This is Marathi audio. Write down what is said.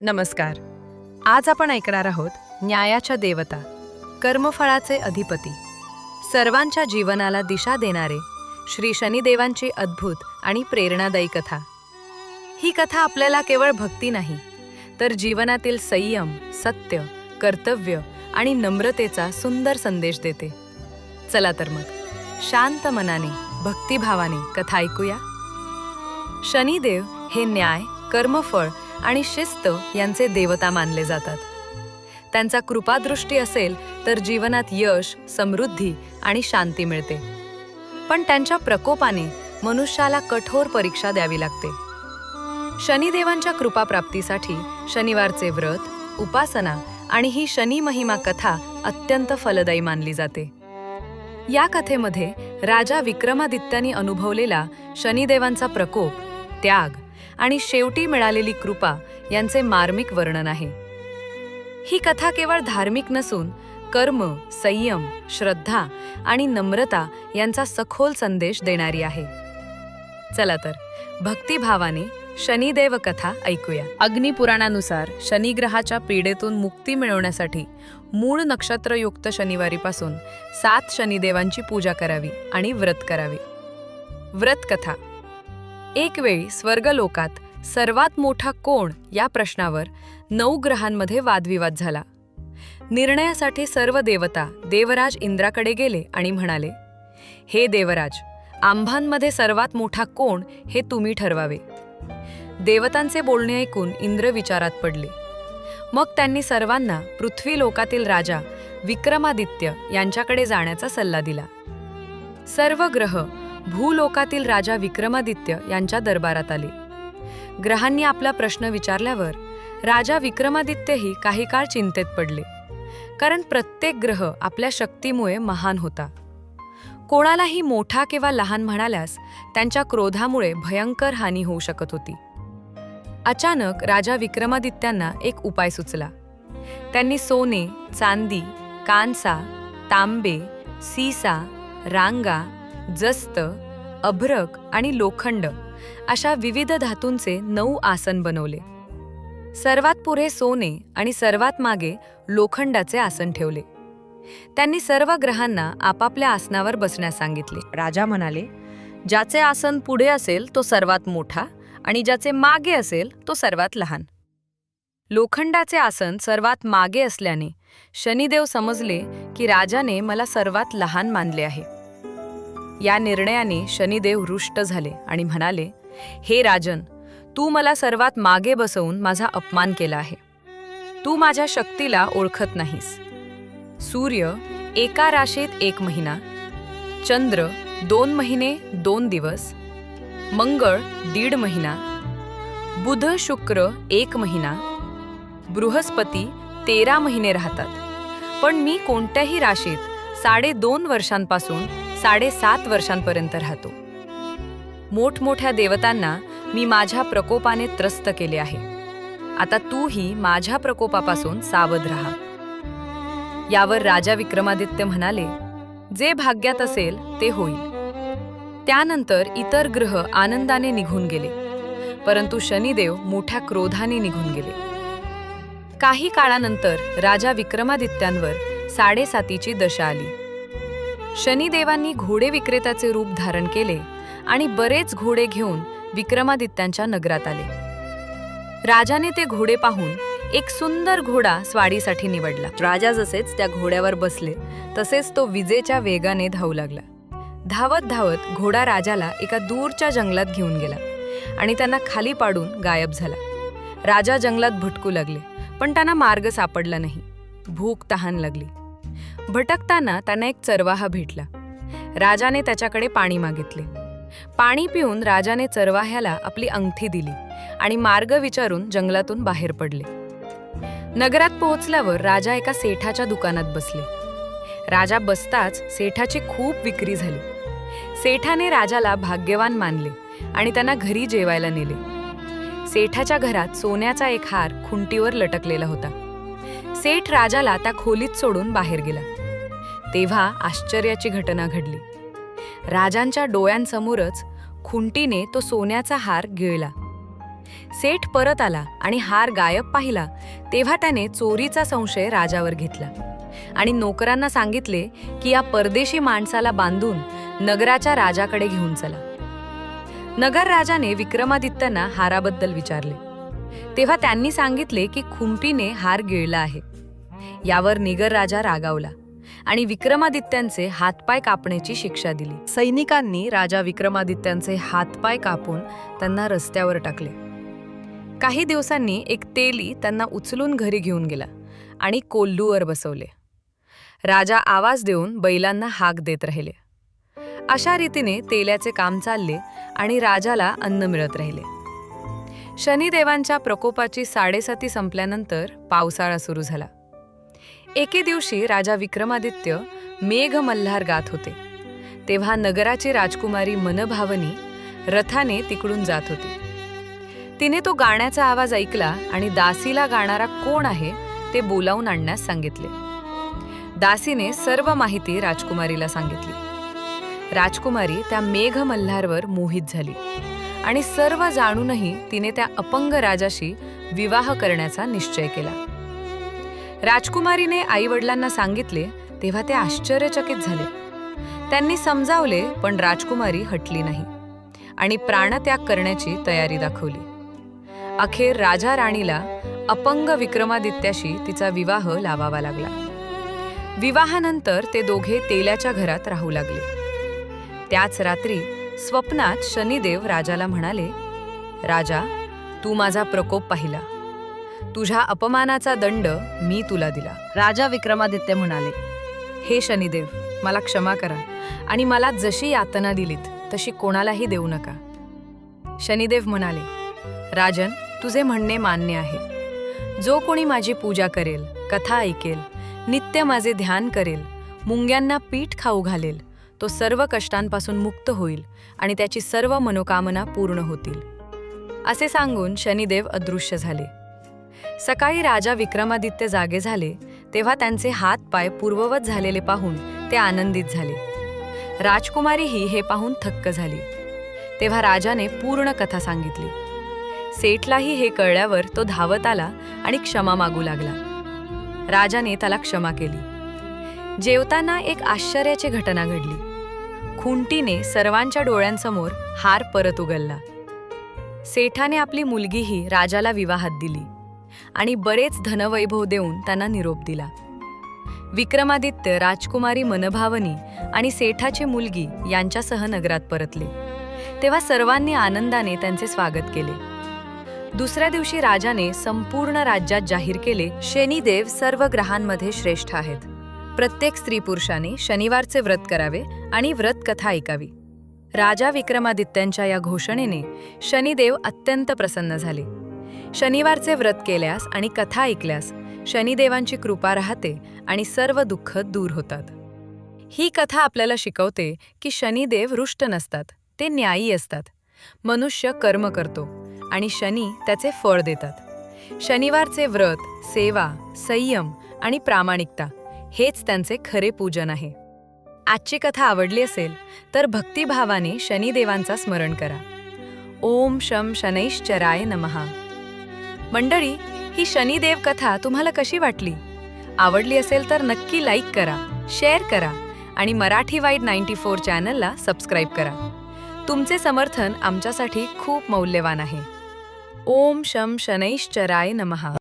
नमस्कार. आज आपण ऐकणार आहोत न्यायाच्या देवता कर्मफळाचे अधिपती. सर्वांच्या जीवनाला दिशा देणारे श्री शनिदेवांची अद्भुत आणि प्रेरणादायी कथा. ही कथा आपल्याला केवळ भक्ती नाही तर जीवनातील संयम सत्य कर्तव्य आणि नम्रतेचा सुंदर संदेश देते. चला तर मग शांत मनाने भक्तिभावाने कथा ऐकूया. शनिदेव हे न्याय कर्मफळ आणि शिस्त यांचे देवता मानले जातात. त्यांचा कृपादृष्टी असेल तर जीवनात यश समृद्धी आणि शांती मिळते. पण त्यांच्या प्रकोपाने मनुष्याला कठोर परीक्षा द्यावी लागते. शनिदेवांच्या कृपाप्राप्तीसाठी शनिवारचे व्रत उपासना आणि ही शनी महिमा कथा अत्यंत फलदायी मानली जाते. या कथेमध्ये राजा विक्रमादित्याने अनुभवलेला शनिदेवांचा प्रकोप त्याग आणि शेवटी मिळालेली कृपा यांचे मार्मिक वर्णन आहे. ही कथा केवळ धार्मिक नसून कर्म संयम श्रद्धा आणि नम्रता यांचा सखोल संदेश देणारी आहे. चला तर भक्तिभावाने शनिदेव कथा ऐकूया. अग्निपुराणानुसार शनिग्रहाच्या पीडेतून मुक्ती मिळवण्यासाठी मूळ नक्षत्रयुक्त शनिवारीपासून सात शनिदेवांची पूजा करावी आणि व्रत करावे. व्रत कथा. एक वेळी स्वर्गलोकात सर्वात मोठा कोण या प्रश्नावर नऊ ग्रहांमध्ये वादविवाद झाला. निर्णयासाठी सर्व देवता देवराज इंद्राकडे गेले आणि म्हणाले हे देवराज आंभांमध्ये सर्वात मोठा कोण हे तुम्ही ठरवावे. देवतांचे बोलणे ऐकून इंद्र विचारात पडले. मग त्यांनी सर्वांना पृथ्वी लोकातील राजा विक्रमादित्य यांच्याकडे जाण्याचा सल्ला दिला. सर्व ग्रह भूलोकातील राजा विक्रमादित्य यांच्या दरबारात आले. ग्रहांनी आपला प्रश्न विचारल्यावर राजा विक्रमादित्यही काही काळ चिंतेत पडले. कारण प्रत्येक ग्रह आपल्या शक्तीमुळे महान होता. कोणालाही मोठा किंवा लहान म्हणाल्यास त्यांच्या क्रोधामुळे भयंकर हानी होऊ शकत होती. अचानक राजा विक्रमादित्यांना एक उपाय सुचला. त्यांनी सोने चांदी कांसा तांबे सीसा रांगा जस्त अभ्रक आणि लोखंड अशा विविध धातूंचे नऊ आसन बनवले. सर्वात पुढे सोने आणि सर्वात मागे लोखंडाचे आसन ठेवले. त्यांनी सर्व ग्रहांना आपापल्या आसनावर बसण्यास सांगितले. राजा म्हणाले ज्याचे आसन पुढे असेल तो सर्वात मोठा आणि ज्याचे मागे असेल तो सर्वात लहान. लोखंडाचे आसन सर्वात मागे असल्याने शनिदेव समजले की राजाने मला सर्वात लहान मानले आहे. या निर्णयाने शनिदेव रुष्ट झाले आणि म्हणाले हे राजन तू मला सर्वात मागे बसवून माझा अपमान केला आहे. तू माझ्या शक्तीला ओळखत नाहीस. सूर्य एका राशीत एक महिना चंद्र दोन महिने दोन दिवस मंगळ दीड महिना बुध शुक्र एक महिना बृहस्पती तेरा महिने राहतात. पण मी कोणत्याही राशीत साडेदोन वर्षांपासून साडेसात वर्षांपर्यंत राहतो. मोठमोठ्या देवतांना मी माझ्या प्रकोपाने त्रस्त केले आहे. आता तूही माझ्या प्रकोपापासून सावध राहा. यावर राजा विक्रमादित्य म्हणाले जे भाग्यात असेल ते होईल. त्यानंतर इतर ग्रह आनंदाने निघून गेले परंतु शनिदेव मोठ्या क्रोधाने निघून गेले. काही काळानंतर राजा विक्रमादित्यांवर साडेसातीची दशा आली. शनिदेवांनी घोडे विक्रेत्याचे रूप धारण केले आणि बरेच घोडे घेऊन विक्रमादित्यांच्या नगरात आले. राजाने ते घोडे पाहून एक सुंदर घोडा स्वाडीसाठी निवडला. राजा जसेच त्या घोड्यावर बसले तसेच तो विजेच्या वेगाने धावू लागला. धावत धावत घोडा राजाला एका दूरच्या जंगलात घेऊन गेला आणि त्यांना खाली पाडून गायब झाला. राजा जंगलात भटकू लागले पण त्यांना मार्ग सापडला नाही. भूक तहान लागली. भटकताना त्यांना एक चरवाहा भेटला. राजाने त्याच्याकडे पाणी मागितले. पाणी पिऊन राजाने चरवाह्याला आपली अंगठी दिली आणि मार्ग विचारून जंगलातून बाहेर पडले. नगरात पोहोचल्यावर राजा एका सेठाच्या दुकानात बसले. राजा बसताच सेठाची खूप विक्री झाली. सेठाने राजाला भाग्यवान मानले आणि त्यांना घरी जेवायला नेले. सेठाच्या घरात सोन्याचा एक हार खुंटीवर लटकलेला होता. सेठ राजाला त्या खोलीत सोडून बाहेर गेला. तेव्हा आश्चर्याची घटना घडली. राजांच्या डोळ्यांसमोरच खुंटीने तो सोन्याचा हार गिळला. सेठ परत आला आणि हार गायब पाहिला तेव्हा त्याने चोरीचा संशय राजावर घेतला. आणि नोकरांना सांगितले की या परदेशी माणसाला बांधून नगराच्या राजाकडे घेऊन चला. नगर राजाने विक्रमादित्यांना हाराबद्दल विचारले. तेव्हा त्यांनी सांगितले की खुंटीने हार गिळला आहे. यावर निगर राजा रागावला आणि विक्रमादित्यांचे हातपाय कापण्याची शिक्षा दिली. सैनिकांनी राजा विक्रमादित्यांचे हातपाय कापून त्यांना रस्त्यावर टाकले. काही दिवसांनी एक तेली त्यांना उचलून घरी घेऊन गेला आणि कोल्लूवर बसवले. राजा आवाज देऊन बैलांना हाक देत राहिले. अशा रीतीने तेल्याचे काम चालले आणि राजाला अन्न मिळत राहिले. शनिदेवांच्या प्रकोपाची साडेसाती संपल्यानंतर पावसाळा सुरू झाला. एके दिवशी राजा विक्रमादित्य मेघ मल्हार गात होते. तेव्हा नगराची राजकुमारी मनभावनी रथाने तिकडून जात होती. तिने तो गाण्याचा आवाज ऐकला आणि दासीला गाणारा कोण आहे ते बोलावून आणण्यास सांगितले. दासीने सर्व माहिती राजकुमारीला सांगितली. राजकुमारी त्या मेघ मल्हारवर मोहित झाली आणि सर्व जाणूनही तिने त्या अपंग राजाशी विवाह करण्याचा निश्चय केला. राजकुमारीने आईवडिलांना सांगितले तेव्हा ते आश्चर्यचकित झाले. त्यांनी समजावले पण राजकुमारी हटली नाही आणि प्राणत्याग करण्याची तयारी दाखवली. अखेर राजा राणीला अपंग विक्रमादित्याशी तिचा विवाह लावावा लागला. विवाहानंतर ते दोघे तेल्याच्या घरात राहू लागले. त्याच रात्री स्वप्नात शनिदेव राजाला म्हणाले राजा तू माझा प्रकोप पाहिला. तुझ्या अपमानाचा दंड मी तुला दिला. राजा विक्रमादित्य म्हणाले हे शनिदेव मला क्षमा करा आणि मला जशी यातना दिलीत तशी कोणालाही देऊ नका. शनिदेव म्हणाले राजन तुझे म्हणणे मान्य आहे. जो कोणी माझी पूजा करेल कथा ऐकेल नित्य माझे ध्यान करेल मुंग्यांना पीठ खाऊ घालेल तो सर्व कष्टांपासून मुक्त होईल आणि त्याची सर्व मनोकामना पूर्ण होतील. असे सांगून शनिदेव अदृश्य झाले. सकाळी राजा विक्रमादित्य जागे झाले तेव्हा त्यांचे हात पाय पूर्ववत झालेले पाहून ते आनंदित झाले. राजकुमारीही हे पाहून थक्क झाली. तेव्हा राजाने पूर्ण कथा सांगितली. सेठलाही हे कळल्यावर तो धावत आला आणि क्षमा मागू लागला. राजाने त्याला क्षमा केली. जेवताना एक आश्चर्याची घटना घडली. खुंटीने सर्वांच्या डोळ्यांसमोर हार परत उगलला. सेठाने आपली मुलगीही राजाला विवाहात दिली. आणि बरेच धनवैभव देऊन त्यांना निरोप दिला. विक्रमादित्य राजकुमारी मनभावनी आणि सेठाची मुलगी यांच्यासह नगरात परतले. तेव्हा सर्वांनी आनंदाने त्यांचे स्वागत केले. दुसऱ्या दिवशी राजाने संपूर्ण राज्यात जाहीर केले शनिदेव सर्व ग्रहांमध्ये श्रेष्ठ आहेत. प्रत्येक स्त्री पुरुषाने शनिवारचे व्रत करावे आणि व्रत कथा ऐकावी. राजा विक्रमादित्यांच्या या घोषणेने शनिदेव अत्यंत प्रसन्न झाले. शनिवारचे व्रत केल्यास आणि कथा ऐकल्यास शनिदेवांची कृपा राहते आणि सर्व दुःख दूर होतात. ही कथा आपल्याला शिकवते की शनिदेव रुष्ट नसतात ते न्यायी असतात. मनुष्य कर्म करतो आणि शनी त्याचे फळ देतात. शनिवारचे व्रत सेवा संयम आणि प्रामाणिकता हेच त्यांचे खरे पूजन आहे. आजची कथा आवडली असेल तर भक्तिभावाने शनिदेवांचा स्मरण करा. ओम शम शनैश्चराय नमहा मंडळी ही शनिदेव कथा तुम्हाला कशी वाटली? आवडली असेल तर नक्की लाईक करा शेअर करा आणि मराठी वाईट नाईन्टी फोर चॅनलला सबस्क्राईब करा. तुमचे समर्थन आमच्यासाठी खूप मौल्यवान आहे. ओम शम शनैश्चराय नमहा